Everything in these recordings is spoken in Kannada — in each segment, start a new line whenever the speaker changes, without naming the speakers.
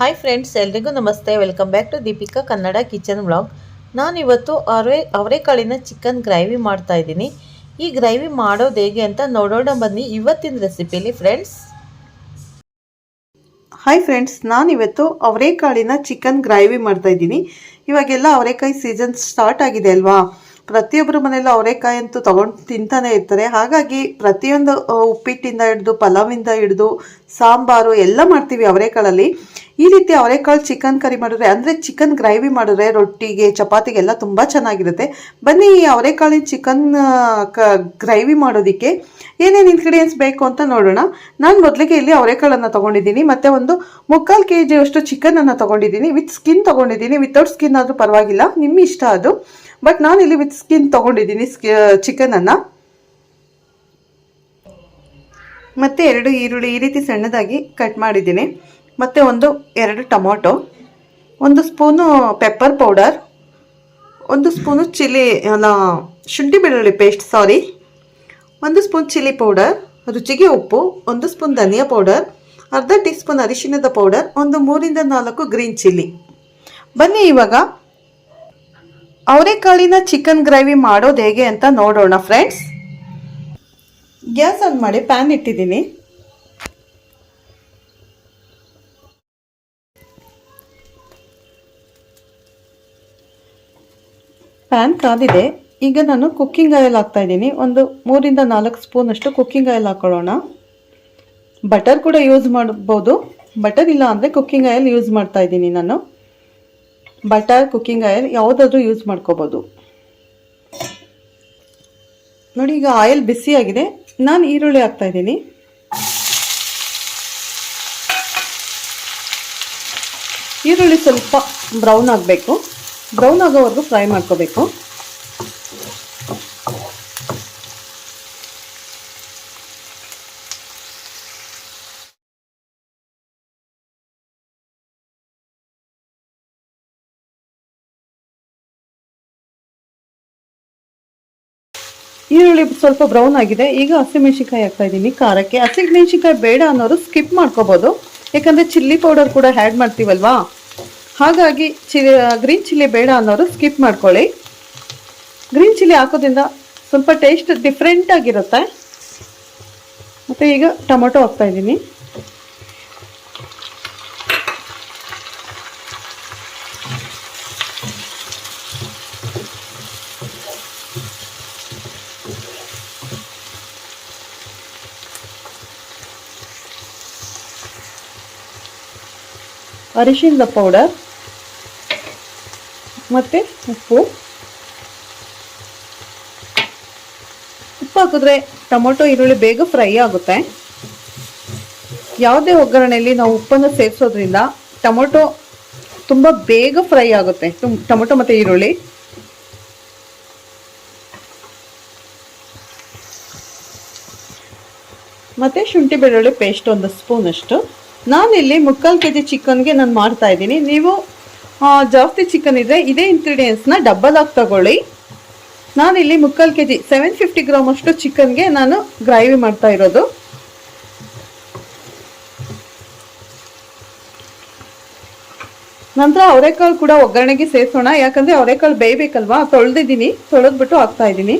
ಹಾಯ್ ಫ್ರೆಂಡ್ಸ್ ಎಲ್ರಿಗೂ ನಮಸ್ತೆ. Welcome back to Deepika Kannada kitchen vlog ನಾನಿವತ್ತು ಅವರೆ ಅವರೆಕಾಳಿನ ಚಿಕನ್ ಗ್ರೈವಿ ಮಾಡ್ತಾ ಇದ್ದೀನಿ. ಈ ಗ್ರೈವಿ ಮಾಡೋದು ಹೇಗೆ ಅಂತ ನೋಡೋಣ ಬನ್ನಿ ಇವತ್ತಿನ ರೆಸಿಪಿಲಿ ಫ್ರೆಂಡ್ಸ್
ಹಾಯ್ ಫ್ರೆಂಡ್ಸ್ ನಾನಿವತ್ತು ಅವರೆಕಾಳಿನ ಚಿಕನ್ ಗ್ರೈವಿ ಮಾಡ್ತಾ ಇದ್ದೀನಿ. ಇವಾಗೆಲ್ಲ ಅವರೆಕಾಯಿ ಸೀಸನ್ ಸ್ಟಾರ್ಟ್ ಆಗಿದೆ ಅಲ್ವಾ? ಪ್ರತಿಯೊಬ್ಬರ ಮನೆಯಲ್ಲೂ ಅವರೆಕಾಯಿ ಅಂತೂ ತೊಗೊಂಡು ತಿಂತಾನೆ ಇರ್ತಾರೆ. ಹಾಗಾಗಿ ಪ್ರತಿಯೊಂದು ಉಪ್ಪಿಟ್ಟಿಂದ ಹಿಡಿದು, ಪಲಾವಿಂದ ಹಿಡಿದು, ಸಾಂಬಾರು ಎಲ್ಲ ಮಾಡ್ತೀವಿ ಅವರೆಕಾಳಲ್ಲಿ ಈ ರೀತಿ ಅವರೆಕಾಳು ಚಿಕನ್ ಕರಿ ಮಾಡಿದ್ರೆ, ಅಂದರೆ ಚಿಕನ್ ಗ್ರೇವಿ ಮಾಡಿದ್ರೆ ರೊಟ್ಟಿಗೆ ಚಪಾತಿಗೆಲ್ಲ ತುಂಬ ಚೆನ್ನಾಗಿರುತ್ತೆ. ಬನ್ನಿ ಈ ಅವರೆಕಾಳಿನ ಚಿಕನ್ ಕ, ಗ್ರೇವಿ ಮಾಡೋದಕ್ಕೆ ಏನೇನು ಇನ್ಗ್ರೀಡಿಯೆಂಟ್ಸ್ ಬೇಕು ಅಂತ ನೋಡೋಣ. ನಾನು ಮೊದಲಿಗೆ ಇಲ್ಲಿ ಅವರೆಕಾಳನ್ನು ತೊಗೊಂಡಿದ್ದೀನಿ. ಮತ್ತು ಒಂದು ಮುಕ್ಕಾಲು ಕೆ ಜಿಯಷ್ಟು ಚಿಕನನ್ನು ತೊಗೊಂಡಿದ್ದೀನಿ. ವಿತ್ ಸ್ಕಿನ್ ತೊಗೊಂಡಿದ್ದೀನಿ. ವಿತೌಟ್ ಸ್ಕಿನ್ ಆದರೂ ಪರವಾಗಿಲ್ಲ. ನಿಮ್ಮ ಇಷ್ಟ ಅದು. ಬಟ್ ನಾನು ಇಲ್ಲಿ ವಿತ್ ಸ್ಕಿನ್ ತೊಗೊಂಡಿದ್ದೀನಿ ಸ್ಕಿ ಚಿಕನನ್ನು. ಮತ್ತು ಎರಡು ಈರುಳ್ಳಿ ಈ ರೀತಿ ಸಣ್ಣದಾಗಿ ಕಟ್ ಮಾಡಿದ್ದೀನಿ. ಮತ್ತು ಒಂದು ಎರಡು ಟೊಮೊಟೊ, ಒಂದು ಸ್ಪೂನು ಪೆಪ್ಪರ್ ಪೌಡರ್ ಒಂದು ಸ್ಪೂನು ಚಿಲ್ಲಿ ಶುಂಠಿ ಬೆಳ್ಳುಳ್ಳಿ ಪೇಸ್ಟ್ ಸಾರಿ ಒಂದು ಸ್ಪೂನ್ ಚಿಲ್ಲಿ ಪೌಡರ್ ರುಚಿಗೆ ಉಪ್ಪು, ಒಂದು ಸ್ಪೂನ್ ಧನಿಯಾ ಪೌಡರ್ ಅರ್ಧ ಟೀ ಸ್ಪೂನ್ ಅರಿಶಿಣದ ಪೌಡರ್ ಒಂದು ಮೂರಿಂದ ನಾಲ್ಕು ಗ್ರೀನ್ ಚಿಲ್ಲಿ ಬನ್ನಿ ಇವಾಗ, ಅವರೆಕಾಳಿನ ಚಿಕನ್ ಗ್ರೇವಿ ಮಾಡೋದು ಹೇಗೆ ಅಂತ ನೋಡೋಣ ಫ್ರೆಂಡ್ಸ್ ಗ್ಯಾಸ್ ಆನ್ ಮಾಡಿ ಪ್ಯಾನ್ ಇಟ್ಟಿದ್ದೀನಿ. ಪ್ಯಾನ್ ಕಾದಿದೆ. ಈಗ ನಾನು ಕುಕ್ಕಿಂಗ್ ಆಯಿಲ್ ಹಾಕ್ತಾ ಇದ್ದೀನಿ. ಒಂದು ಮೂರಿಂದ ನಾಲ್ಕು ಸ್ಪೂನ್ ಅಷ್ಟು ಕುಕ್ಕಿಂಗ್ ಆಯಿಲ್ ಹಾಕೊಳ್ಳೋಣ. ಬಟರ್ ಕೂಡ ಯೂಸ್ ಮಾಡ್ಬೋದು. ಬಟರ್ ಇಲ್ಲ ಅಂದರೆ ಕುಕ್ಕಿಂಗ್ ಆಯಿಲ್ ಯೂಸ್ ಮಾಡ್ತಾ ಇದ್ದೀನಿ ನಾನು. ಬಟರ್ ಕುಕ್ಕಿಂಗ್ ಆಯಿಲ್ ಯಾವುದಾದ್ರೂ ಯೂಸ್ ಮಾಡ್ಕೋಬೋದು. ನೋಡಿ, ಈಗ ಆಯಿಲ್ ಬಿಸಿಯಾಗಿದೆ ನಾನು ಈರುಳ್ಳಿ ಹಾಕ್ತಾ ಇದ್ದೀನಿ. ಈರುಳ್ಳಿ ಸ್ವಲ್ಪ ಬ್ರೌನ್ ಆಗಬೇಕು. ಬ್ರೌನ್ ಆಗೋವರೆಗೂ ಫ್ರೈ ಮಾಡ್ಕೋಬೇಕು. ಈರುಳ್ಳಿ ಸ್ವಲ್ಪ ಬ್ರೌನ್ ಆಗಿದೆ. ಈಗ ಹಸಿಮೆಣಸಿನ್ಕಾಯಿ ಹಾಕ್ತಾ ಇದ್ದೀನಿ ಖಾರಕ್ಕೆ. ಹಸಿಮೆಣಸಿನ್ಕಾಯಿ ಬೇಡ ಅನ್ನೋರು ಸ್ಕಿಪ್ ಮಾಡ್ಕೋಬೋದು. ಯಾಕಂದರೆ ಚಿಲ್ಲಿ ಪೌಡರ್ ಕೂಡ ಆ್ಯಡ್ ಮಾಡ್ತೀವಲ್ವಾ? ಹಾಗಾಗಿ ಚಿಲಿ ಗ್ರೀನ್ ಚಿಲ್ಲಿ ಬೇಡ ಅನ್ನೋರು ಸ್ಕಿಪ್ ಮಾಡ್ಕೊಳ್ಳಿ. ಗ್ರೀನ್ ಚಿಲ್ಲಿ ಹಾಕೋದ್ರಿಂದ ಸ್ವಲ್ಪ ಟೇಸ್ಟ್ ಡಿಫ್ರೆಂಟ್ ಆಗಿರುತ್ತೆ. ಮತ್ತು ಈಗ ಟೊಮೊಟೊ ಹಾಕ್ತಾ ಇದ್ದೀನಿ. ಪೌಡರ್ ಮತ್ತು ಉಪ್ಪು. ಉಪ್ಪು ಹಾಕಿದ್ರೆ ಟೊಮೊಟೊ, ಈರುಳ್ಳಿ ಬೇಗ ಫ್ರೈ ಆಗುತ್ತೆ. ಯಾವುದೇ ಒಗ್ಗರಣೆಯಲ್ಲಿ ನಾವು ಉಪ್ಪನ್ನು ಸೇರಿಸೋದ್ರಿಂದ ಟೊಮೊಟೊ ತುಂಬ ಬೇಗ ಫ್ರೈ ಆಗುತ್ತೆ. ಟೊಮೊಟೊ ಮತ್ತು ಈರುಳ್ಳಿ. ಮತ್ತು ಶುಂಠಿ ಬೆಳ್ಳುಳ್ಳಿ ಪೇಸ್ಟ್ ಒಂದು ಸ್ಪೂನಷ್ಟು ನಾನಿಲ್ಲಿ ಮುಕ್ಕಾಲು ಕೆ ಜಿ ಚಿಕನ್ಗೆ ನಾನು ಮಾಡ್ತಾ ಇದ್ದೀನಿ. ನೀವು ಜಾಸ್ತಿ ಚಿಕನ್ ಇದ್ದರೆ ಇದೇ ಇಂಗ್ರೀಡಿಯೆಂಟ್ಸ್ನ ಡಬ್ಬಲ್ ಆಗಿ ತಗೊಳ್ಳಿ. ನಾನಿಲ್ಲಿ ಮುಕ್ಕಾಲು K G seven fifty gram ಅಷ್ಟು ಚಿಕನ್ಗೆ ನಾನು ಗ್ರೈವಿ ಮಾಡ್ತಾ ಇರೋದು. ನಂತರ ಅವರೆಕಾಳು ಕೂಡ ಒಗ್ಗರಣೆಗೆ ಸೇರಿಸೋಣ, ಯಾಕಂದರೆ ಅವರೆಕಾಳು ಬೇಯಬೇಕಲ್ವಾ? ತೊಳೆದಿದ್ದೀನಿ, ತೊಳೆದ್ಬಿಟ್ಟು ಹಾಕ್ತಾ ಇದ್ದೀನಿ.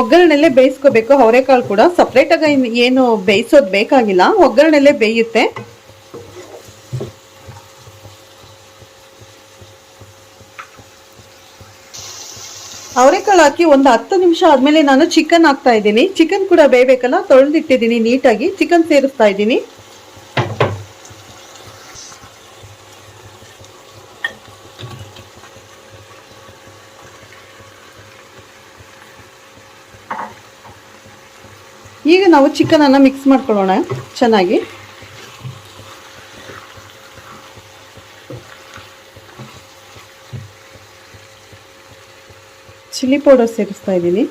ಒಗ್ಗರಣೆಲ್ಲೇ ಬೇಯಿಸ್ಕೋಬೇಕು. ಅವರೆಕಾಳು ಕೂಡ ಸಪ್ರೇಟಾಗಿ ಏನು ಬೇಯಿಸೋದು ಬೇಕಾಗಿಲ್ಲ. ಒಗ್ಗರಣೆಲ್ಲೇ ಬೇಯುತ್ತೆ. ಅವರೆಕಾಳು ಹಾಕಿ ಒಂದು ಹತ್ತು ನಿಮಿಷ ಆದಮೇಲೆ ನಾನು ಚಿಕನ್ ಹಾಕ್ತಾ ಇದ್ದೀನಿ. ಚಿಕನ್ ಕೂಡ ಬೇಯಬೇಕಲ್ಲ? ತೊಳೆದಿಟ್ಟಿದ್ದೀನಿ ನೀಟಾಗಿ. ಚಿಕನ್ ಸೇರಿಸ್ತಾ ಇದ್ದೀನಿ. ಈಗ ನಾವು ಚಿಕನನ್ನು ಮಿಕ್ಸ್ ಮಾಡ್ಕೊಳ್ಳೋಣ, ಚೆನ್ನಾಗಿ. ಚಿಲ್ಲಿ ಪೌಡರ್ ಸೇರಿಸ್ತಾ ಇದ್ದೀನಿ.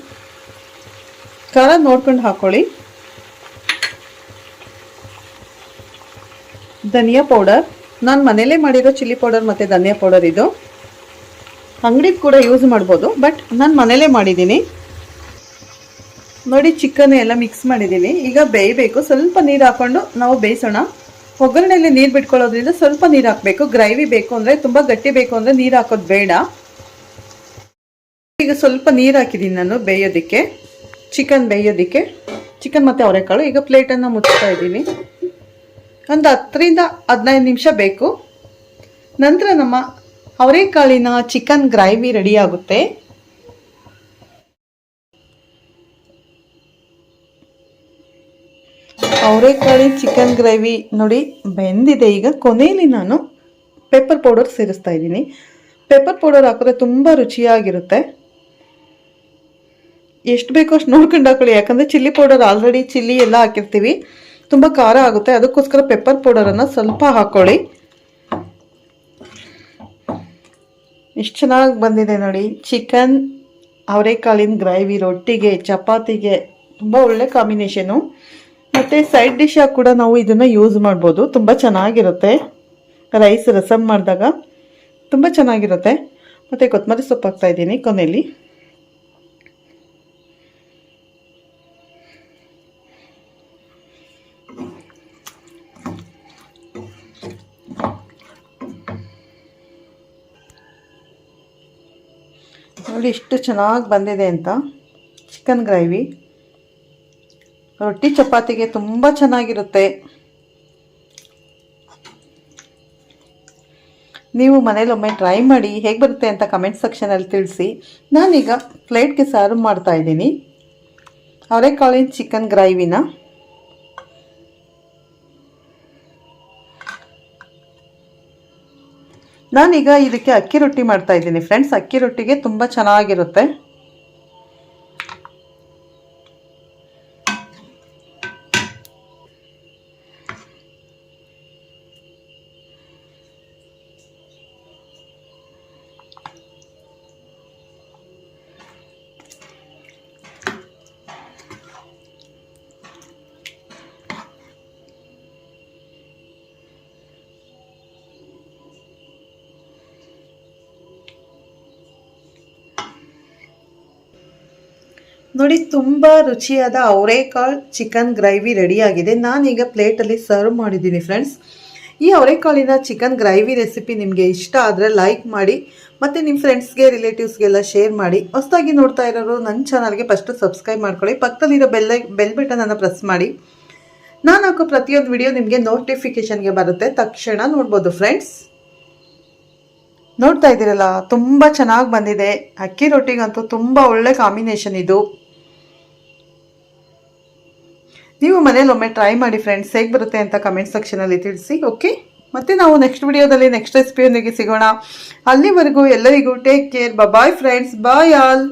ಖಾರ ನೋಡ್ಕೊಂಡು ಹಾಕೊಳ್ಳಿ. ಧನಿಯಾ ಪೌಡರ್. ನಾನು ಮನೇಲೇ ಮಾಡಿರೋ ಚಿಲ್ಲಿ ಪೌಡರ್ ಮತ್ತು ಧನಿಯಾ ಪೌಡರ್ ಇದು. ಅಂಗಡಿ ಕೂಡ ಯೂಸ್ ಮಾಡ್ಬೋದು ಬಟ್ ನಾನು ಮನೇಲೇ ಮಾಡಿದ್ದೀನಿ. ನೋಡಿ ಚಿಕನ್ ಎಲ್ಲ ಮಿಕ್ಸ್ ಮಾಡಿದ್ದೀನಿ ಈಗ ಬೇಯಬೇಕು. ಸ್ವಲ್ಪ ನೀರು ಹಾಕೊಂಡು ನಾವು ಬೇಯಿಸೋಣ. ಒಗ್ಗರಣೆಯಲ್ಲಿ ನೀರು ಬಿಟ್ಕೊಳ್ಳೋದ್ರಿಂದ ಸ್ವಲ್ಪ ನೀರು ಹಾಕಬೇಕು. ಗ್ರೈವಿ ಬೇಕು ಅಂದರೆ, ತುಂಬ ಗಟ್ಟಿ ಬೇಕು ಅಂದರೆ ನೀರು ಹಾಕೋದು ಬೇಡ. ಈಗ ಸ್ವಲ್ಪ ನೀರು ಹಾಕಿದ್ದೀನಿ ನಾನು ಬೇಯೋದಕ್ಕೆ. ಚಿಕನ್ ಬೇಯೋದಕ್ಕೆ. ಚಿಕನ್ ಮತ್ತು ಅವರೆಕಾಳು. ಈಗ ಪ್ಲೇಟನ್ನು ಮುಚ್ತಾ ಇದ್ದೀನಿ. ಒಂದು ಹತ್ತರಿಂದ ಹದಿನೈದು ನಿಮಿಷ ಬೇಕು. ನಂತರ ನಮ್ಮ ಅವರೆಕಾಳಿನ ಚಿಕನ್ ಗ್ರೈವಿ ರೆಡಿ ಆಗುತ್ತೆ. ಅವರೆಕಾಳಿ ಚಿಕನ್ ಗ್ರೇವಿ ನೋಡಿ ಬೆಂದಿದೆ. ಈಗ ಕೊನೆಯಲ್ಲಿ ನಾನು ಪೆಪ್ಪರ್ ಪೌಡರ್ ಸೇರಿಸ್ತಾ ಇದ್ದೀನಿ. ಪೆಪ್ಪರ್ ಪೌಡರ್ ಹಾಕಿದ್ರೆ ತುಂಬ ರುಚಿಯಾಗಿರುತ್ತೆ. ಎಷ್ಟು ಬೇಕೋ ಅಷ್ಟು ನೋಡ್ಕೊಂಡು ಹಾಕೊಳ್ಳಿ. ಯಾಕಂದರೆ ಚಿಲ್ಲಿ ಪೌಡರ್ ಆಲ್ರೆಡಿ ಚಿಲ್ಲಿ ಎಲ್ಲ ಹಾಕಿರ್ತೀವಿ. ತುಂಬ ಖಾರ ಆಗುತ್ತೆ. ಅದಕ್ಕೋಸ್ಕರ ಪೆಪ್ಪರ್ ಪೌಡರನ್ನು ಸ್ವಲ್ಪ ಹಾಕ್ಕೊಳ್ಳಿ ಎಷ್ಟು ಚೆನ್ನಾಗಿ ಬಂದಿದೆ ನೋಡಿ. ಚಿಕನ್ ಅವರೆಕಾಳಿನ ಗ್ರೇವಿ ರೊಟ್ಟಿಗೆ, ಚಪಾತಿಗೆ ತುಂಬ ಒಳ್ಳೆ ಕಾಂಬಿನೇಷನು ಮತ್ತು ಸೈಡ್ ಡಿಶ್ ಆಗಿ ಕೂಡ ನಾವು ಇದನ್ನು ಯೂಸ್ ಮಾಡ್ಬೋದು. ತುಂಬ ಚೆನ್ನಾಗಿರುತ್ತೆ. ರೈಸ್ ರಸಮ್ ಮಾಡಿದಾಗ ತುಂಬ ಚೆನ್ನಾಗಿರುತ್ತೆ. ಮತ್ತೆ ಕೊತ್ತಂಬರಿ ಸೊಪ್ಪು ಹಾಕ್ತಾ ಇದ್ದೀನಿ ಕೊನೆಯಲ್ಲಿ ನೋಡಿ ಚೆನ್ನಾಗಿ ಬಂದಿದೆ ಅಂತ. Chicken gravy. ರೊಟ್ಟಿ ಚಪಾತಿಗೆ ತುಂಬ ಚೆನ್ನಾಗಿರುತ್ತೆ. ನೀವು ಮನೇಲಿ ಒಮ್ಮೆ ಟ್ರೈ ಮಾಡಿ ಹೇಗೆ ಬರುತ್ತೆ ಅಂತ ಕಮೆಂಟ್ ಸೆಕ್ಷನಲ್ಲಿ ತಿಳಿಸಿ. ನಾನೀಗ ಪ್ಲೇಟ್ಗೆ ಸರ್ವ್ ಮಾಡ್ತಾ ಇದ್ದೀನಿ. ಅವರೆಕಾಳಿನ ಚಿಕನ್ ಗ್ರೈವಿನ ನಾನೀಗ ಇದಕ್ಕೆ ಅಕ್ಕಿ ರೊಟ್ಟಿ ಮಾಡ್ತಾ ಇದ್ದೀನಿ. ಫ್ರೆಂಡ್ಸ್ ಅಕ್ಕಿ ರೊಟ್ಟಿಗೆ ತುಂಬ ಚೆನ್ನಾಗಿರುತ್ತೆ. ನೋಡಿ, ತುಂಬ ರುಚಿಯಾದ ಅವರೆಕಾಳು ಚಿಕನ್ ಗ್ರೈವಿ ರೆಡಿಯಾಗಿದೆ. ನಾನೀಗ ಪ್ಲೇಟಲ್ಲಿ ಸರ್ವ್ ಮಾಡಿದ್ದೀನಿ ಫ್ರೆಂಡ್ಸ್. ಈ ಅವರೆಕಾಳಿನ ಚಿಕನ್ ಗ್ರೈವಿ ರೆಸಿಪಿ ನಿಮಗೆ ಇಷ್ಟ ಆದರೆ ಲೈಕ್ ಮಾಡಿ, ಮತ್ತು ನಿಮ್ಮ ಫ್ರೆಂಡ್ಸ್ಗೆ, ರಿಲೇಟಿವ್ಸ್ಗೆಲ್ಲ ಶೇರ್ ಮಾಡಿ. ಹೊಸದಾಗಿ ನೋಡ್ತಾ ಇರೋರು ನನ್ನ ಚಾನಲ್ಗೆ ಫಸ್ಟು ಸಬ್ಸ್ಕ್ರೈಬ್ ಮಾಡ್ಕೊಳ್ಳಿ, ಪಕ್ಕದಲ್ಲಿರೋ ಬೆಲ್ ಬೆಲ್ ಬಟನನ್ನು ಪ್ರೆಸ್ ಮಾಡಿ. ನಾನು ಹಾಕೋ ಪ್ರತಿಯೊಂದು ವಿಡಿಯೋ ನಿಮಗೆ ನೋಟಿಫಿಕೇಷನ್ಗೆ ಬರುತ್ತೆ. ತಕ್ಷಣ ನೋಡ್ಬೋದು ಫ್ರೆಂಡ್ಸ್. ನೋಡ್ತಾ ಇದ್ದೀರಲ್ಲ, ತುಂಬ ಚೆನ್ನಾಗಿ ಬಂದಿದೆ. ಅಕ್ಕಿ ರೊಟ್ಟಿಗಂತೂ ತುಂಬ ಒಳ್ಳೆ ಕಾಂಬಿನೇಷನ್ ಇದು. ನೀವು ಮನೇಲಿ ಒಮ್ಮೆ ಟ್ರೈ ಮಾಡಿ ಫ್ರೆಂಡ್ಸ್ ಹೇಗೆ ಬರುತ್ತೆ ಅಂತ ಕಮೆಂಟ್ ಸೆಕ್ಷನಲ್ಲಿ ತಿಳಿಸಿ ಓಕೆ ಮತ್ತೆ ನಾವು ನೆಕ್ಸ್ಟ್ ವಿಡಿಯೋದಲ್ಲಿ ನೆಕ್ಸ್ಟ್ ರೆಸಿಪಿಯೊಂದಿಗೆ ಸಿಗೋಣ. ಅಲ್ಲಿವರೆಗೂ ಎಲ್ಲರಿಗೂ take care bye friends bye all